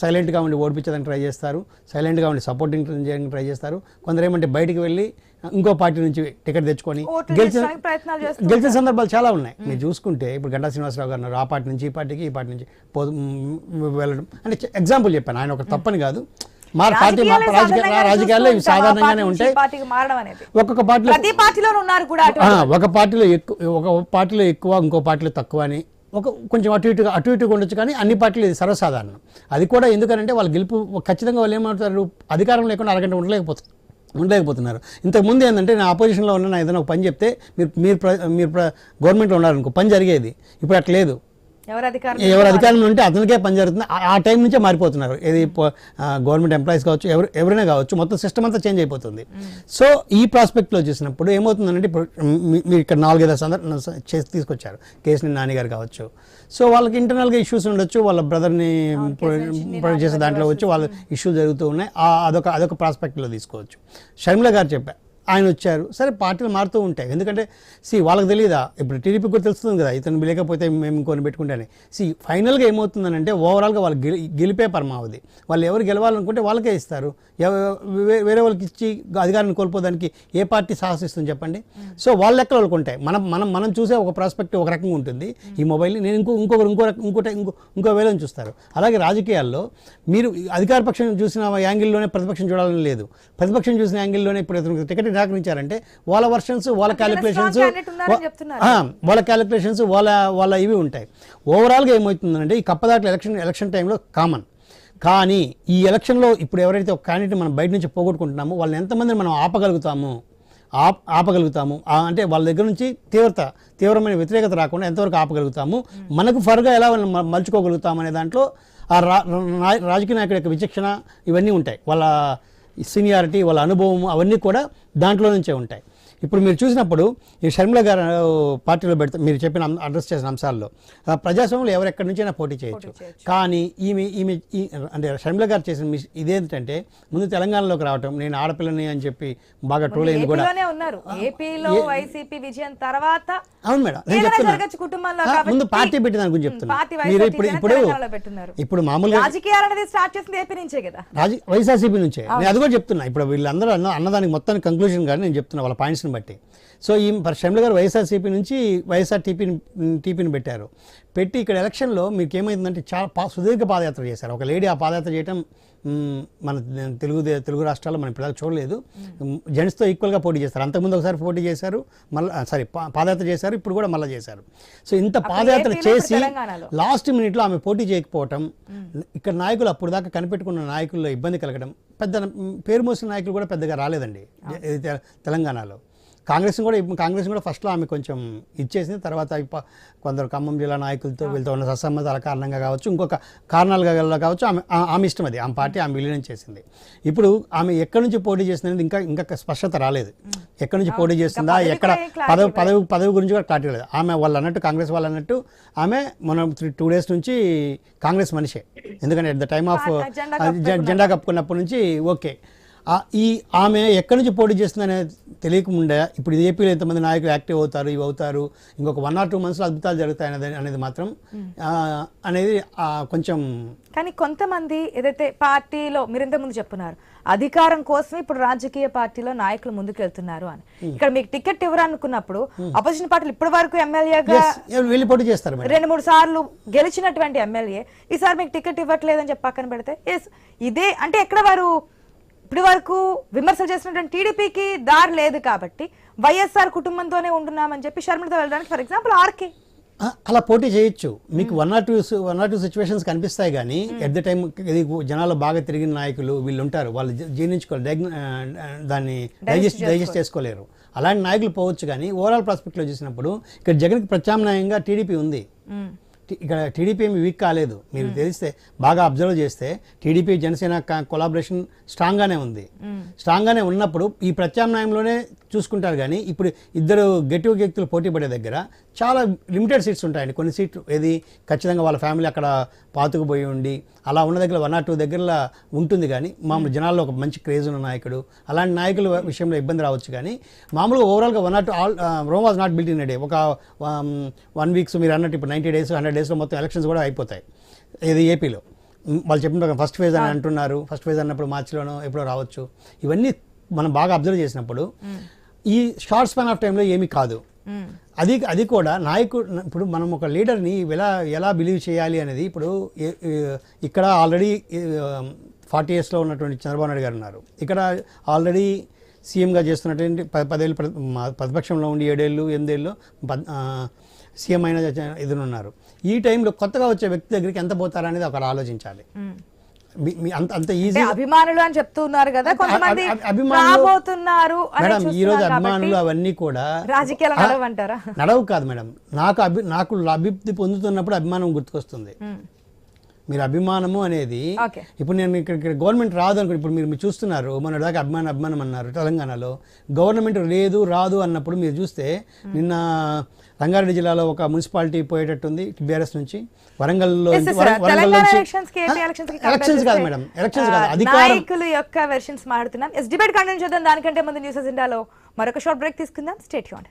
సైలెంట్గా ఉండి ఓడిపించడానికి ట్రై చేస్తారు. సైలెంట్గా ఉండి సపోర్టింగ్ చేయడానికి ట్రై చేస్తారు. కొందరు ఏమంటే బయటికి వెళ్ళి ఇంకో పార్టీ నుంచి టికెట్ తెచ్చుకొని గెలిచిన గెలిచిన సందర్భాలు చాలా ఉన్నాయి. మీరు చూసుకుంటే ఇప్పుడు గంటా శ్రీనివాసరావు గారు. ఆ పార్టీ నుంచి ఈ పార్టీకి ఈ పార్టీ నుంచి పో వెళ్ళడం. అంటే ఎగ్జాంపుల్ చెప్పాను. ఆయన ఒక తప్పని కాదు. మా పార్టీ రాజకీయాల్లో ఇవి సాధారణంగానే ఉంటాయి. ఒక్కొక్క పార్టీలో ఒక పార్టీలో ఎక్కువ ఒక పార్టీలో ఎక్కువ ఇంకో పార్టీలో తక్కువ అని ఒక కొంచెం అటు ఇటుగా అటు ఇటుగా ఉండొచ్చు కానీ అన్ని పార్టీలు ఇది సర్వసాధారణం. అది కూడా ఎందుకనంటే వాళ్ళు గెలుపు ఖచ్చితంగా వాళ్ళు ఏమంటారు అధికారం లేకుండా అరగంట ఉండలేకపోతారు ఉండలేకపోతున్నారు. ఇంతకుముందు ఏంటంటే నేను ఆపోజిషన్లో ఉన్న నా ఏదైనా ఒక పని చెప్తే మీరు మీరు ప్ర- మీరు ప్ర- గవర్నమెంట్లో ఉన్నారనుకో పని జరిగేది. ఇప్పుడు అట్లా లేదు. ఎవరు అధికారం ఎవరు అధికారంలో ఉంటే అతనికే పని జరుగుతుంది. ఆ- టైం నుంచే మారిపోతున్నారు. ఇది ఆ, గవర్నమెంట్ ఎంప్లాయీస్ కావచ్చు ఎవరు ఎవరైనా కావచ్చు మొత్తం సిస్టమ్ అంతా చేంజ్ అయిపోతుంది. సో ఈ ప్రాస్పెక్ట్లో చూసినప్పుడు ఏమవుతుందంటే ఇప్పుడు మీరు ఇక్కడ నాలుగైదు సందర్భ చేసి తీసుకొచ్చారు. కేసుని నాన్నగారు కావచ్చు. సో వాళ్ళకి ఇంటర్నల్గా ఇష్యూస్ ఉండొచ్చు వాళ్ళ బ్రదర్ని ప్రొడ్యూస్ చేసే దాంట్లో వచ్చి వాళ్ళ ఇష్యూస్ జరుగుతూ ఉన్నాయి. ఆ- అదొక అదొక ప్రాస్పెక్ట్లో తీసుకోవచ్చు. షర్మిల గారు చెప్పారు ఆయన వచ్చారు సరే పార్టీలు మారుతూ ఉంటాయి. ఎందుకంటే సి వాళ్ళకి తెలియదా ఇప్పుడు టీడీపీ కూడా తెలుస్తుంది కదా ఇతను లేకపోతే మేము ఇంకొని పెట్టుకుంటానే సి ఫైనల్గా ఏమవుతుందనంటే ఓవరాల్గా వాళ్ళు గెలి గెలిపే పరమావధి. వాళ్ళు ఎవరు గెలవాలనుకుంటే వాళ్ళకే ఇస్తారు. వేరే వాళ్ళకి ఇచ్చి అధికారాన్ని కోల్పోదానికి ఏ పార్టీ సాహసిస్తుంది చెప్పండి? సో వాళ్ళ లెక్కలు వాళ్ళకు ఉంటాయి. మనం మనం మనం చూసే ఒక ప్రాస్పెక్టివ్ ఒక రకంగా ఉంటుంది. ఈ మొబైల్ నేను ఇంకో ఇంకొకరు ఇంకో రకం ఇంకోటి ఇంకో ఇంకో వేలని చూస్తారు. అలాగే రాజకీయాల్లో మీరు అధికార పక్షం చూసిన యాంగిల్లోనే ప్రతిపక్షం చూడాలని లేదు. ప్రతిపక్షం చూసిన యాంగిల్లోనే ఇప్పుడు టికెట్ నిరాకరించారంటే వాళ్ళ వర్షన్స్ వాళ్ళ క్యాలిక్యులేషన్స్. వాళ్ళ క్యాలిక్యులేషన్స్ వాళ్ళ వాళ్ళ ఇవి ఉంటాయి. ఓవరాల్గా ఏమవుతుందంటే ఈ కప్పదాట్ల ఎలక్షన్ ఎలక్షన్ టైంలో కామన్ కానీ ఈ ఎలక్షన్లో ఇప్పుడు ఎవరైతే ఒక క్యాండిడేట్ మనం బయట నుంచి పోగొట్టుకుంటున్నామో వాళ్ళని ఎంతమందిని మనం ఆపగలుగుతాము? ఆప్ ఆపగలుగుతాము? అంటే వాళ్ళ దగ్గర నుంచి తీవ్రత తీవ్రమైన వ్యతిరేకత రాకుండా ఎంతవరకు ఆపగలుగుతాము? మనకు ఫర్గా ఎలా మలుచుకోగలుగుతాము అనే దాంట్లో ఆ రాజకీయ నాయకుడి యొక్క విచక్షణ ఇవన్నీ ఉంటాయి. వాళ్ళ సీనియారిటీ వాళ్ళ అనుభవం అవన్నీ కూడా దాంట్లో నుంచే ఉంటాయి. ఇప్పుడు మీరు చూసినప్పుడు ఈ షర్మిల గారు పార్టీలో పెడితే మీరు చెప్పిన అడ్రస్ చేసిన అంశాల్లో ప్రజాస్వామ్యంలో ఎవరు ఎక్కడి నుంచైనా పోటీ చేయొచ్చు. కానీ ఈమె ఈమె అంటే షర్మిల గారు చేసిన ఇదేంటంటే ముందు తెలంగాణలోకి రావటం నేను ఆడపిల్లని అని చెప్పి బాగా ట్రోల్ అయింది కూడా. ఉన్నారు. ఏపీలో వైసీపీ విజయం తర్వాత అవును మేడం నేను చెప్తున్నా. ముందు పార్టీ పెట్టిన దాని గురించి చెప్తున్నా. పార్టీ మీరు వైఎస్ఆర్ ఇప్పుడు ఇప్పుడు. ఇప్పుడు మామూలుగా రాజకీయాలు అనేది స్టార్ట్ చేసింది ఏపీ నుంచే కదా. వైఎస్ఆర్సీపీ నుంచే. నేను అది కూడా చెప్తున్నా. ఇప్పుడు వీళ్ళందరూ అన్న అన్నదానికి మొత్తానికి కంక్లూజన్ కానీ నేను చెప్తున్నా. వాళ్ళ పాయింట్స్ని బట్టి. సో ఈ మరి షర్మిల గారు వైఎస్ఆర్సీపీ నుంచి వైఎస్ఆర్ టీపీని టీపీని పెట్టారు. పెట్టి ఇక్కడ ఎలక్షన్లో మీకు ఏమైందంటే చాలా సుదీర్ఘ పాదయాత్ర చేశారు. ఒక లేడీ ఆ పాదయాత్ర చేయటం మ్, మన తెలుగు తెలుగు రాష్ట్రాల్లో మనం ఇప్పుడు చూడలేదు. జెంట్స్తో ఈక్వల్గా పోటీ చేస్తారు. అంతకుముందు ఒకసారి పోటీ చేశారు. మళ్ళీ సారీ పాదయాత్ర చేశారు. ఇప్పుడు కూడా మళ్ళీ చేశారు. సో ఇంత పాదయాత్ర చేసి. లాస్ట్ మినిట్లో ఆమె పోటీ చేయకపోవటం ఇక్కడ నాయకులు అప్పుడు దాకా కనిపెట్టుకున్న నాయకుల్లో ఇబ్బంది కలగడం పెద్ద పేరు మోసిన నాయకులు కూడా పెద్దగా రాలేదండి. తెలంగాణలో. కాంగ్రెస్ కూడా ఇప్పుడు కాంగ్రెస్ కూడా ఫస్ట్లో ఆమె కొంచెం ఇచ్చేసింది తర్వాత కొందరు ఖమ్మం జిల్లా నాయకులతో వీళ్ళతో ఉన్న సత్సంబంధాల కారణంగా కావచ్చు ఇంకొక కారణాలుగా కావచ్చు ఆమె ఆమె ఇష్టం అది. ఆమె పార్టీ ఆమె విలీనం చేసింది. ఇప్పుడు ఆమె ఎక్కడి నుంచి పోటీ చేస్తుంది అనేది ఇంకా ఇంకా స్పష్టత రాలేదు. ఎక్కడి నుంచి పోటీ చేస్తుందా ఎక్కడ పదవి పదవి పదవి గురించి కూడా క్లారిటీ లేదు. ఆమె వాళ్ళు అన్నట్టు కాంగ్రెస్ వాళ్ళు అన్నట్టు ఆమె మనం టూ డేస్ నుంచి కాంగ్రెస్ మనిషే. ఎందుకంటే అట్ ద టైమ్ ఆఫ్ జెండా కప్పుకున్నప్పటి నుంచి ఓకే. ఈ ఆమె ఎక్కడి నుంచి పోటీ చేస్తుందనే తెలియకముండే ఇప్పుడు ఏపీలో ఎంతమంది నాయకులు యాక్టివ్ అవుతారు ఇవి అవుతారు ఇంకొక వన్ ఆర్ టూ మంత్స్లో అద్భుతాలు జరుగుతాయి అనేది అనేది మాత్రం అనేది కొంచెం కానీ కొంతమంది ఏదైతే పార్టీలో మీరు ముందు చెప్పున్నారు అధికారం కోసం ఇప్పుడు రాజకీయ పార్టీలో నాయకులు ముందుకు వెళ్తున్నారు అని ఇక్కడ మీకు టికెట్ ఇవ్వరనుకున్నప్పుడు అపోజిషన్ పార్టీలు ఇప్పటి వరకు ఎమ్మెల్యేగా పోటీ చేస్తారు రెండు మూడు సార్లు గెలిచినటువంటి ఎమ్మెల్యే ఈసారి మీకు టికెట్ ఇవ్వట్లేదని చెప్పి పక్కన పెడితే ఎస్ ఇదే అంటే ఎక్కడ వారు వరకు విమర్శలు చేసినటువంటి టీడీపీకి దారి లేదు కాబట్టి వైఎస్ఆర్ కుటుంబంతోనే ఉంటున్నామని చెప్పి షర్మిలతో వెళ్ళడానికి ఫర్ ఎగ్జాంపుల్ ఆర్కే. అలా పోటీ చేయొచ్చు. మీకు one or two one or two situations కనిపిస్తాయి కానీ ఎట్ ద టైం ఇది జనాలు బాగా తిరిగిన నాయకులు వీళ్ళు ఉంటారు వాళ్ళు జీ- జీర్ణించుకోవాలి. డైగ్- ఆ, దాన్ని డైజెస్ట్ డైజెస్ట్ చేసుకోలేరు. అలాంటి నాయకులు పోవచ్చు కానీ ఓవరాల్ ప్రాస్పెక్ట్లో చూసినప్పుడు ఇక్కడ జగన్కి ప్రత్యామ్నాయంగా టీడీపీ ఉంది. ఇక్కడ టీడీపీ ఏమి వీక్ కాలేదు. మీరు తెలిస్తే బాగా అబ్జర్వ్ చేస్తే టీడీపీ జనసేన కొలాబరేషన్ స్ట్రాంగ్గానే ఉంది. స్ట్రాంగ్గానే ఉన్నప్పుడు ఈ ప్రత్యామ్నాయంలోనే చూసుకుంటారు కానీ ఇప్పుడు ఇద్దరు గెట్టివ వ్యక్తులు పోటీ పడే దగ్గర చాలా లిమిటెడ్ సీట్స్ ఉంటాయండి. కొన్ని సీట్లు ఏది ఖచ్చితంగా వాళ్ళ ఫ్యామిలీ అక్కడ పాతుకుపోయి ఉండి అలా ఉన్న దగ్గర వన్ ఆర్ టూ దగ్గరలో ఉంటుంది కానీ మామూలు జనాల్లో ఒక మంచి క్రేజ్ ఉన్న నాయకుడు అలాంటి నాయకుల విషయంలో ఇబ్బంది రావచ్చు కానీ మామూలుగా ఓవరాల్గా one or two all Rome was not built in day ఒక వన్ వీక్స్ మీరు అన్నట్టు ఇప్పుడు నైంటీ డేస్ హండ్రెడ్ డేస్లో మొత్తం ఎలక్షన్స్ కూడా అయిపోతాయి. ఇది ఏపీలో వాళ్ళు చెప్పిన ఫస్ట్ ఫేజ్ అని అంటున్నారు. ఫస్ట్ ఫేజ్ అన్నప్పుడు మార్చిలోనో ఎప్పుడో రావచ్చు. ఇవన్నీ మనం బాగా అబ్జర్వ్ చేసినప్పుడు ఈ షార్ట్ స్పాన్ ఆఫ్ టైంలో ఏమీ కాదు. అది అది కూడా నాయకుడు ఇప్పుడు మనం ఒక లీడర్ని ఎలా ఎలా బిలీవ్ చేయాలి అనేది ఇప్పుడు ఇక్కడ ఆల్రెడీ ఫార్టీ ఇయర్స్లో ఉన్నటువంటి చంద్రబాబు నాయుడు గారు ఉన్నారు. ఇక్కడ ఆల్రెడీ సీఎంగా చేస్తున్నటువంటి పదేళ్ళు ప్రతిపక్షంలో ఉండి ఏడేళ్ళు ఎనిమిదేళ్ళు సీఎం అయిన ఇది ఉన్నారు ఈ టైంలో కొత్తగా వచ్చే వ్యక్తి దగ్గరికి ఎంత పోతారనేది ఒకరు ఆలోచించాలి. అంత ఈజీ అభిమానులు అని చెప్తున్నారు కదా కొంతమంది రాబోతున్నారు మేడం ఈ రోజు అభిమానులు అవన్నీ కూడా రాజకీయాలు నడవంటారా? నడవు కాదు మేడం. నాకు అభి నాకు అభివృద్ధి పొందుతున్నప్పుడు అభిమానం గుర్తుకొస్తుంది. మీరు అభిమానము అనేది ఇప్పుడు నేను ఇక్కడ ఇక్కడ గవర్నమెంట్ రాదు అనుకో ఇప్పుడు మీరు చూస్తున్నారు మన దాకా అభిమానం అభిమానం అన్నారు తెలంగాణలో. గవర్నమెంట్ లేదు రాదు అన్నప్పుడు మీరు చూస్తే నిన్న రంగారెడ్డి జిల్లాలో ఒక మున్సిపాలిటీ పోయేటట్టుంది బీఆర్ఎస్ నుంచి. వరంగల్లో ఎలక్షన్స్ కాదు మేడం. ఎలక్షన్స్ కాదు. యొక్క వెర్షన్స్ మాట్లాడుతున్నాం. ఎస్ డిబేట్ కంటిన్యూ చేద్దాం. దానికంటే ముందు న్యూసెస్ ఇండియాలో మరొక షార్ట్ బ్రేక్ తీసుకుందాం. స్టేట్ యూన్